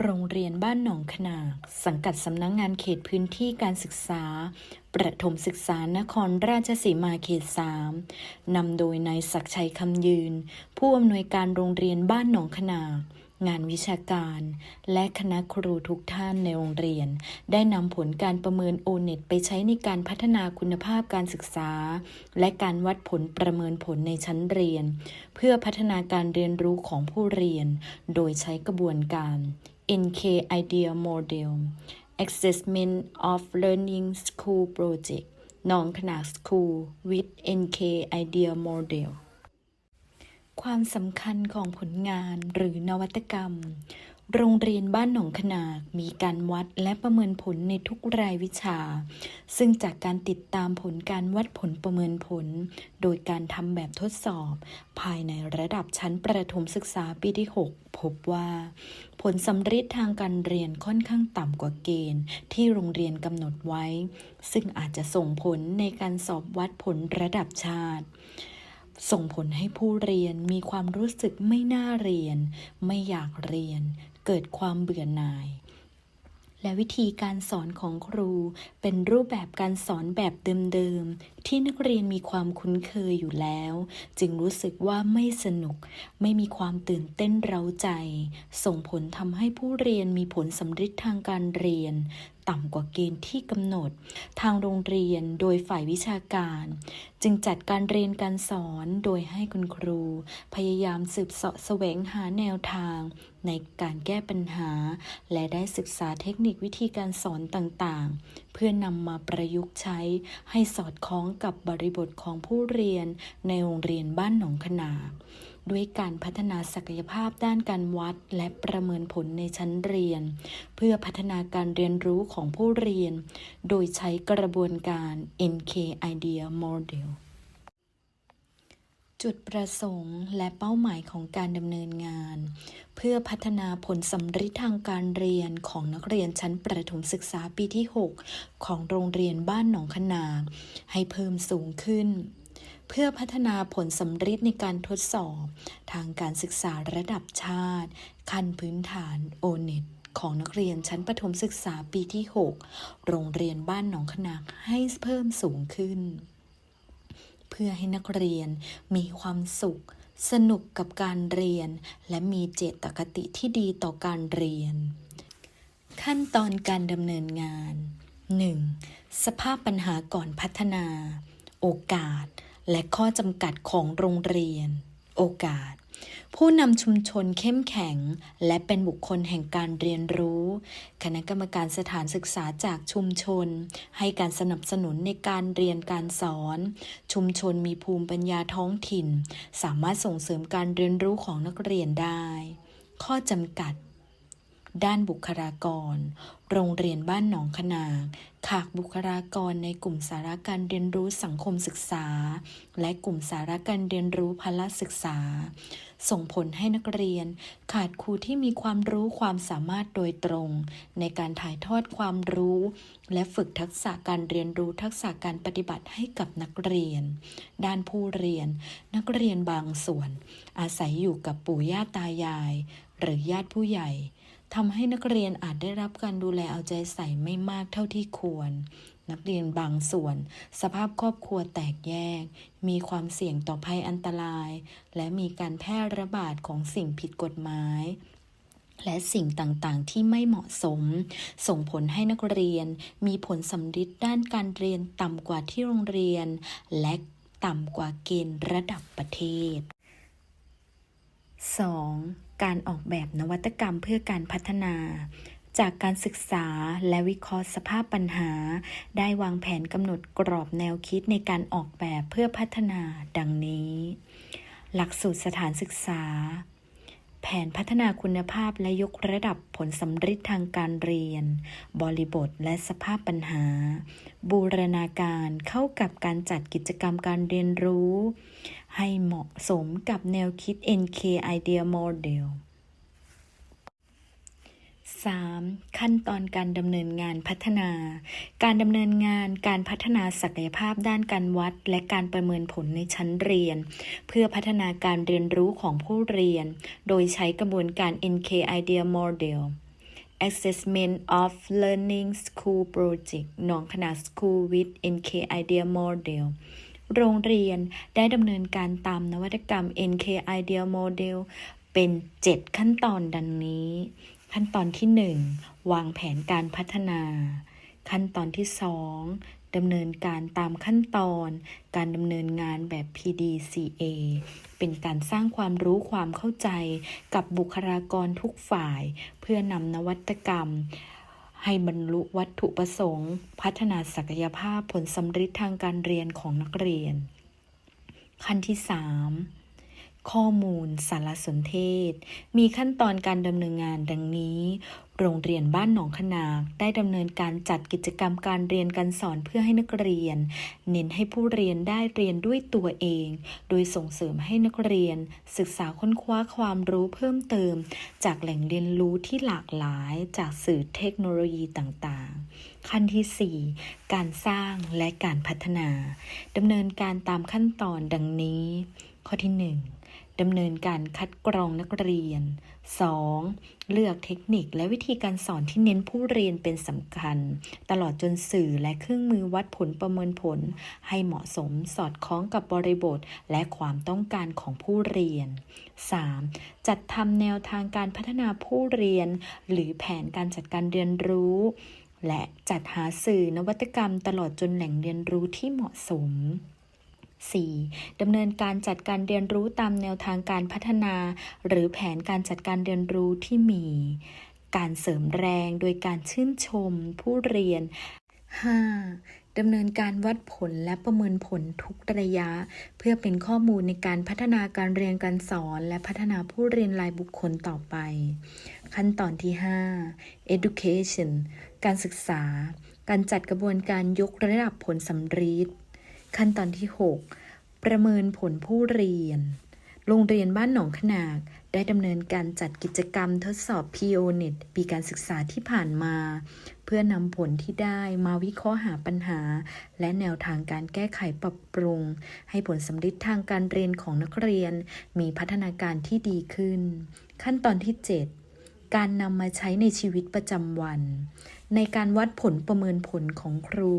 โรงเรียนบ้านหนองขนาก สังกัดสำนักงงานเขตพื้นที่การศึกษา ประถมศึกษานครราชสีมาเขตสามนำโดยนายศักชัยคำยืน ผู้อำนวยการโรงเรียนบ้านหนองขนากงานวิชาการ และคณะครูทุกท่านในโรงเรียน ได้นำผลการประเมินโอเน็ตไปใช้ในการพัฒนาคุณภาพการศึกษา และการวัดผลประเมินผลในชั้นเรียน เพื่อพัฒนาการเรียนรู้ของผู้เรียน โดยใช้กระบวนการ NK Idea Model Assessment of Learning School Project น้องขนาด School with NK Idea Model ความสำคัญของผลงานหรือนวัตกรรม โรงเรียนบ้านหนองขนามีการวัดและประเมินผลในทุกรายวิชา ซึ่งจากการติดตามผลการวัดผลประเมินผล โดยการทำแบบทดสอบ ภายในระดับชั้นประถมศึกษาปีที่ 6 พบว่า ผลสำฤทธิ์ทางการเรียนค่อนข้างต่ำกว่าเกณฑ์ ที่โรงเรียนกำหนดไว้ ซึ่งอาจจะส่งผลในการสอบวัดผลระดับชาติส่งผลให้ผู้เรียนมีความรู้สึกไม่น่าเรียน ไม่อยากเรียน เกิดความเบื่อหน่าย และวิธีการสอนของครูเป็นรูปแบบการสอนแบบเดิมๆ ที่นักเรียนมีความคุ้นเคยอยู่แล้ว จึงรู้สึกว่าไม่สนุก ไม่มีความตื่นเต้นเร้าใจ ส่งผลทำให้ผู้เรียนมีผลสำฤทธิ์ทางการเรียน ต่ำกว่าเกณฑ์ที่กำหนด ทางโรงเรียนโดยฝ่ายวิชาการ จึงจัดการเรียนการสอนโดยให้คุณครู พยายามสืบเสาะแสวงหาแนวทางในการแก้ปัญหา และได้ศึกษาเทคนิควิธีการสอนต่างๆ พื่อนำมาประยุกต์ใช้ให้สอดคล้องกับบริบทของผู้เรียนในโรงเรียนบ้านหนองขนา ด้วยการพัฒนาศักยภาพด้านการวัดและประเมินผลในชั้นเรียน เพื่อพัฒนาการเรียนรู้ของผู้เรียน โดยใช้กระบวนการ NK Idea Model จุดประสงค์และเป้าหมายของการดำเนินงาน เพื่อพัฒนาผลสำฤทธิ์ทางการเรียนของนักเรียนชั้นประถมศึกษาปีที่ 6 ของโรงเรียนบ้านหนองขนา ให้เพิ่มสูงขึ้น เพื่อพัฒนาผลสำฤทธิ์ในการทดสอบ ทางการศึกษาระดับชาติ ขั้นพื้นฐานโอเน็ตของนักเรียนชั้นประถมศึกษาปีที่ 6 โรงเรียนบ้านหนองขนาให้เพิ่มสูงขึ้น เพื่อให้นักเรียนมีความสุข สนุกกับการเรียน และมีเจตคติที่ดีต่อการเรียน ขั้นตอนการดำเนินงาน 1. สภาพปัญหาก่อนพัฒนา โอกาส และข้อจำกัดของโรงเรียน โอกาส ผู้นำชุมชนเข้มแข็ง และเป็นบุคคลแห่งการเรียนรู้ คณะกรรมการสถานศึกษาจากชุมชน ให้การสนับสนุนในการเรียนการสอน ชุมชนมีภูมิปัญญาท้องถิ่น สามารถส่งเสริมการเรียนรู้ของนักเรียนได้ ข้อจำกัด ด้านบุคลากร โรงเรียนบ้านหนองขนาขาดบุคลากรในกลุ่มสาระการเรียนรู้สังคมศึกษา และกลุ่มสาระการเรียนรู้พละศึกษา ส่งผลให้นักเรียน ขาดครูที่มีความรู้ความสามารถโดยตรง ในการถ่ายทอดความรู้ และฝึกทักษะการเรียนรู้ทักษะการปฏิบัติให้กับนักเรียน ด้านผู้เรียน นักเรียนบางส่วน อาศัยอยู่กับปู่ย่าตายาย หรือญาติผู้ใหญ่ ทำให้นักเรียนอาจได้รับการดูแลเอาใจใส่ไม่มากเท่าที่ควร นักเรียนบางส่วน สภาพครอบครัวแตกแยก มีความเสี่ยงต่อภัยอันตราย และมีการแพร่ระบาดของสิ่งผิดกฎหมายและสิ่งต่างๆ ที่ไม่เหมาะสม ส่งผลให้นักเรียน มีผลสำฤทธิ์ด้านการเรียนต่ำกว่าที่โรงเรียน และต่ำกว่าเกณฑ์ระดับประเทศ 2. การออกแบบนวัตกรรมเพื่อการพัฒนา จากการศึกษาและวิเคราะห์สภาพปัญหา ได้วางแผนกำหนดกรอบแนวคิดในการออกแบบเพื่อพัฒนาดังนี้ หลักสูตรสถานศึกษา แผนพัฒนาคุณภาพและยกระดับผลสำฤทธิ์ทางการเรียน บริบทและสภาพปัญหา บูรณาการเข้ากับการจัดกิจกรรมการเรียนรู้ ให้เหมาะสมกับแนวคิด NK Idea Model 3. ขั้นตอนการดำเนินงานพัฒนา การดำเนินงานการพัฒนาศักยภาพด้านการวัด และการประเมินผลในชั้นเรียน เพื่อพัฒนาการเรียนรู้ของผู้เรียน โดยใช้กระบวนการ NK Idea Model Assessment of Learning School Project หนองขนาด School with NK Idea Model โรงเรียนได้ดำเนินการตามนวัตกรรม NK Idea Model เป็น 7 ขั้นตอนดังนี้ ขั้นตอนที่ 1 วางแผนการพัฒนา ขั้นตอนที่ 2ดำเนินการตามขั้นตอน การดำเนินงานแบบ PDCA เป็นการสร้างความรู้ความเข้าใจกับบุคลากรทุกฝ่าย เพื่อนำนวัตกรรม ให้บรรลุวัตถุประสงค์ พัฒนาศักยภาพผลสำฤทธิ์ทางการเรียนของนักเรียน ขั้นที่ 3 ข้อมูลสารสนเทศ มีขั้นตอนการดำเนินงานดังนี้ โรงเรียนบ้านหนองขนากได้ดำเนินการจัดกิจกรรมการเรียนการสอนเพื่อให้นักเรียน เน้นให้ผู้เรียนได้เรียนด้วยตัวเอง โดยส่งเสริมให้นักเรียน ศึกษาค้นคว้าความรู้เพิ่มเติม จากแหล่งเรียนรู้ที่หลากหลายจากสื่อเทคโนโลยีต่างๆ ขั้นที่ 4 การสร้างและการพัฒนาดำเนินการตามขั้นตอนดังนี้ ข้อที่ 1ดำเนินการคัดกรองนักเรียน 2. เลือกเทคนิคและวิธีการสอนที่เน้นผู้เรียนเป็นสำคัญ ตลอดจนสื่อและเครื่องมือวัดผลประเมินผล ให้เหมาะสมสอดคล้องกับบริบทและความต้องการของผู้เรียน 3. จัดทำแนวทางการพัฒนาผู้เรียน หรือแผนการจัดการเรียนรู้ และจัดหาสื่อนวัตกรรมตลอดจนแหล่งเรียนรู้ที่เหมาะสม 4. ดำเนินการจัดการเรียนรู้ตามแนวทางการพัฒนา หรือแผนการจัดการเรียนรู้ที่มี การเสริมแรงโดยการชื่นชมผู้เรียน 5. ดำเนินการวัดผลและประเมินผลทุกระยะ เพื่อเป็นข้อมูลในการพัฒนาการเรียนการสอน และพัฒนาผู้เรียนรายบุคคลต่อไป ขั้นตอนที่ 5 education การศึกษา การจัดกระบวนการยกระดับผลสำฤทธิ์ขั้นตอนที่ 6 ประเมินผลผู้เรียน โรงเรียนบ้านหนองขนากได้ดำเนินการจัดกิจกรรมทดสอบ PONET ปีการศึกษาที่ผ่านมา เพื่อนำผลที่ได้มาวิเคราะห์หาปัญหา และแนวทางการแก้ไขปรับปรุง ให้ผลสำฤทธิ์ทางการเรียนของนักเรียน มีพัฒนาการที่ดีขึ้น ขั้นตอนที่ 7 การนำมาใช้ในชีวิตประจำวัน ในการวัดผลประเมินผลของครู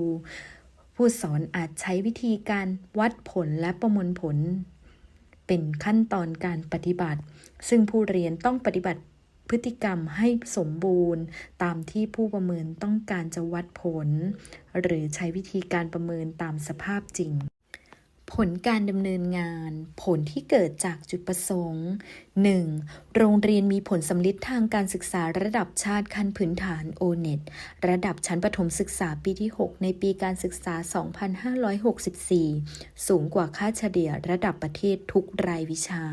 ผู้สอนอาจใช้วิธีการวัดผลและประเมินผลเป็นขั้นตอนการปฏิบัติ ซึ่งผู้เรียนต้องปฏิบัติ พฤติกรรมให้สมบูรณ์ ตามที่ผู้ประเมินต้องการจะวัดผล หรือใช้วิธีการประเมินตามสภาพจริง ผลการดำเนินงาน ผลที่เกิดจากจุดประสงค์ 1. โรงเรียนมีผลสำลิดทางการศึกษาระดับชาติขั้นพื้นฐาน o n e t ระดับชั้นประถมศึกษาปีที่ 6 ในปีการศึกษา 2564 สูงกว่าค่าเฉลี่ยระดับประเทศทุกรายวิชา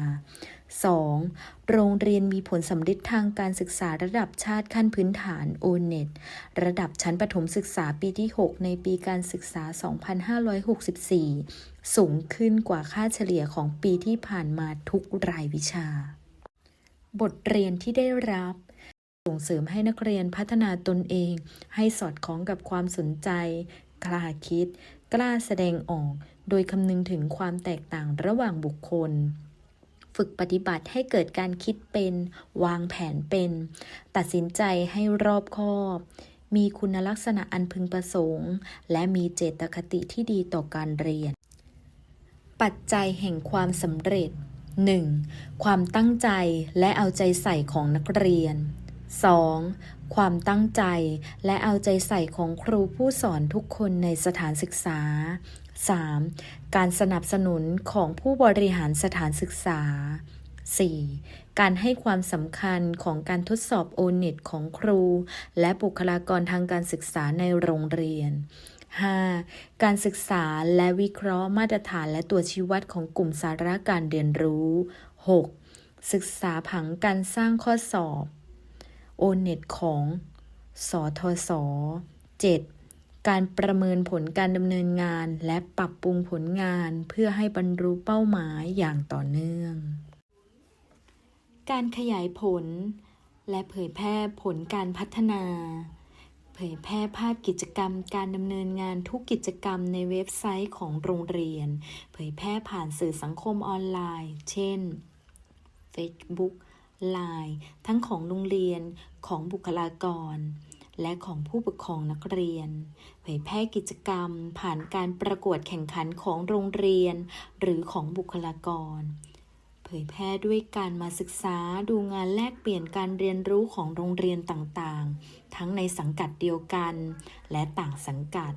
2. โรงเรียนมีผลสำลิดทางการศึกษาระดับชาติขั้นพื้นฐาน o n e t ระดับชั้นประถมศึกษาปีที่ 6 ในปีการศึกษา 2564 สูงขึ้นกว่าค่าเฉลี่ยของปีที่ผ่านมาทุกรายวิชา บทเรียนที่ได้รับ ส่งเสริมให้นักเรียนพัฒนาตนเอง ให้สอดคล้องกับความสนใจ กล้าคิด กล้าแสดงออก โดยคำนึงถึงความแตกต่างระหว่างบุคคล ฝึกปฏิบัติให้เกิดการคิดเป็น วางแผนเป็น ตัดสินใจให้รอบคอบ มีคุณลักษณะอันพึงประสงค์ และมีเจตคติที่ดีต่อการเรียน ปัจจัยแห่งความสำเร็จ 1. ความตั้งใจและเอาใจใส่ของนักเรียน 2. ความตั้งใจ และเอาใจใส่ของครูผู้สอนทุกคนในสถานศึกษา 3. การสนับสนุนของผู้บริหารสถานศึกษา 4. การให้ความสำคัญของการทดสอบโอเน็ตของครู และบุคลากรทางการศึกษาในโรงเรียน 5. การศึกษาและวิเคราะห์มาตรฐานและตัวชี้วัดของกลุ่มสาระการเรียนรู้ 6. ศึกษาผังการสร้างข้อสอบ โอเน็ตของสทศ 7. การประเมินผลการดำเนินงานและปรับปรุงผลงานเพื่อให้บรรลุเป้าหมายอย่างต่อเนื่อง การขยายผล และเผยแพร่ผลการพัฒนา เผยแพร่ภาพกิจกรรม การดำเนินงานทุกกิจกรรมในเว็บไซต์ของโรงเรียน เผยแพร่ผ่านสื่อสังคมออนไลน์ เช่น Facebook ไลน์ทั้งของโรงเรียนของบุคลากร และของผู้ปกครองนักเรียน เผยแพร่กิจกรรม ผ่านการประกวดแข่งขันของโรงเรียน หรือของบุคลากร เผยแพร่ด้วยการมาศึกษาดูงานแลกเปลี่ยนการเรียนรู้ของโรงเรียนต่างๆ ทั้งในสังกัดเดียวกัน และต่างสังกัด